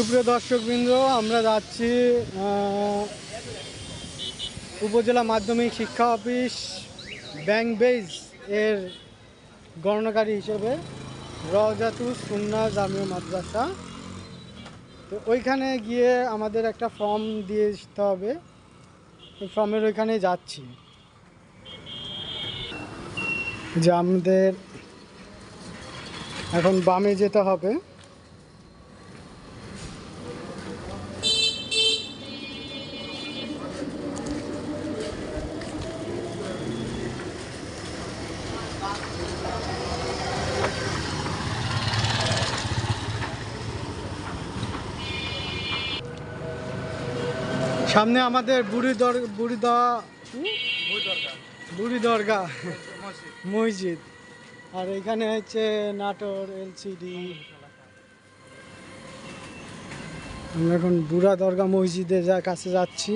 সুপ্রিয় দর্শকবৃন্দ, আমরা যাচ্ছি উপজেলা মাধ্যমিক শিক্ষা অফিস ব্যাংক বেজ এর গণনাকারী হিসেবে রজাতু সুন্না জাতীয় মাদ্রাসা। তো ওইখানে গিয়ে আমাদের একটা ফর্ম দিয়ে দিতে হবে। ফর্মের ওইখানে যাচ্ছি। যে আমাদের এখন বামে যেতে হবে। সামনে আমাদের বুড়ি দর, বুড়ি বুড়ি দরগা, মসজিদ। আর এখানে হচ্ছে নাটোর, এলসিডি। আমরা এখন বুড়া দরগা মসজিদে যা কাছে যাচ্ছি।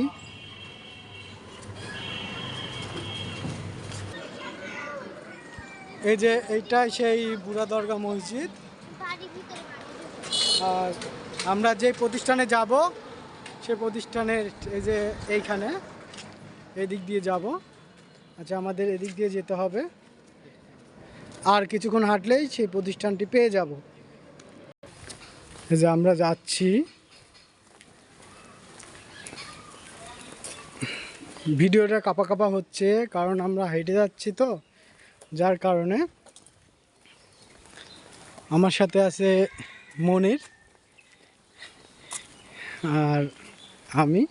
এই যে এইটাই সেই বুড়া দরগা মসজিদ। আর আমরা যে প্রতিষ্ঠানে যাব সে প্রতিষ্ঠানের এই যে এইখানে, এদিক দিয়ে যাব। আচ্ছা আমাদের এদিক দিয়ে যেতে হবে। আর কিছুক্ষণ হাঁটলেই সেই প্রতিষ্ঠানটি পেয়ে যাব। এই যে আমরা যাচ্ছি। ভিডিওটা কাপা কাপা হচ্ছে, কারণ আমরা হেঁটে যাচ্ছি তো, যার কারণে। আমার সাথে আছে মনির। আর আমি?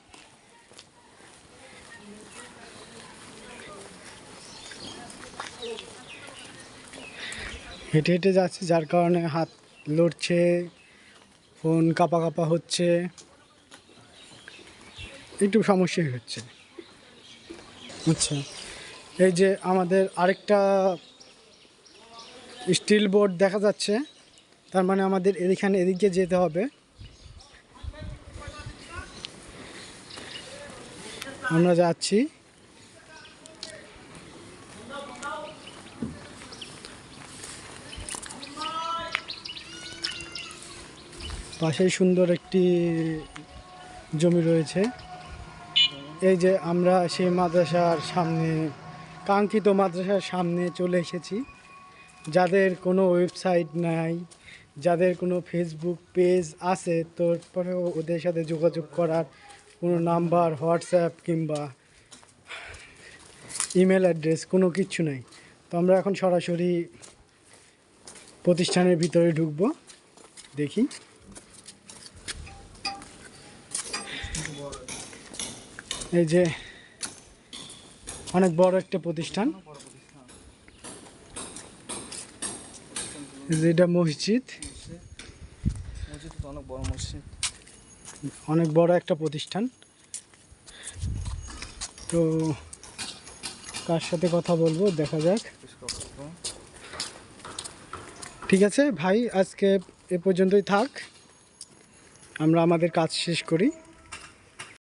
হেঁটে হেঁটে যাচ্ছি, যার কারণে হাত লড়ছে, ফোন কাপা কাপা হচ্ছে। একটু সমস্যাই হচ্ছে। আচ্ছা এই যে আমাদের আরেকটা স্টিল বোর্ড দেখা যাচ্ছে, তার মানে আমাদের এখানে এদিকে যেতে হবে। আমরা যাচ্ছি। পাশেই সুন্দর একটি জমি রয়েছে। এই যে আমরা সেই মাদ্রাসার সামনে, কাঙ্ক্ষিত মাদ্রাসার সামনে চলে এসেছি। যাদের কোনো ওয়েবসাইট নাই, যাদের কোনো ফেসবুক পেজ আছে তারপরেও ওদের সাথে যোগাযোগ করার কোনো নাম্বার, হোয়াটসঅ্যাপ কিংবা ইমেল অ্যাড্রেস কোনো কিচ্ছু নেই। তো আমরা এখন সরাসরি প্রতিষ্ঠানের ভিতরে ঢুকবো। দেখি। এই যে অনেক বড় একটা প্রতিষ্ঠান। এই যে এটা মসজিদ। মসজিদ অনেক বড় মসজিদ। অনেক বড় একটা প্রতিষ্ঠান। তো কার সাথে কথা বলব? দেখা যাক। ঠিক আছে ভাই, আজকে এ পর্যন্তই থাক। আমরা আমাদের কাজ শেষ করি।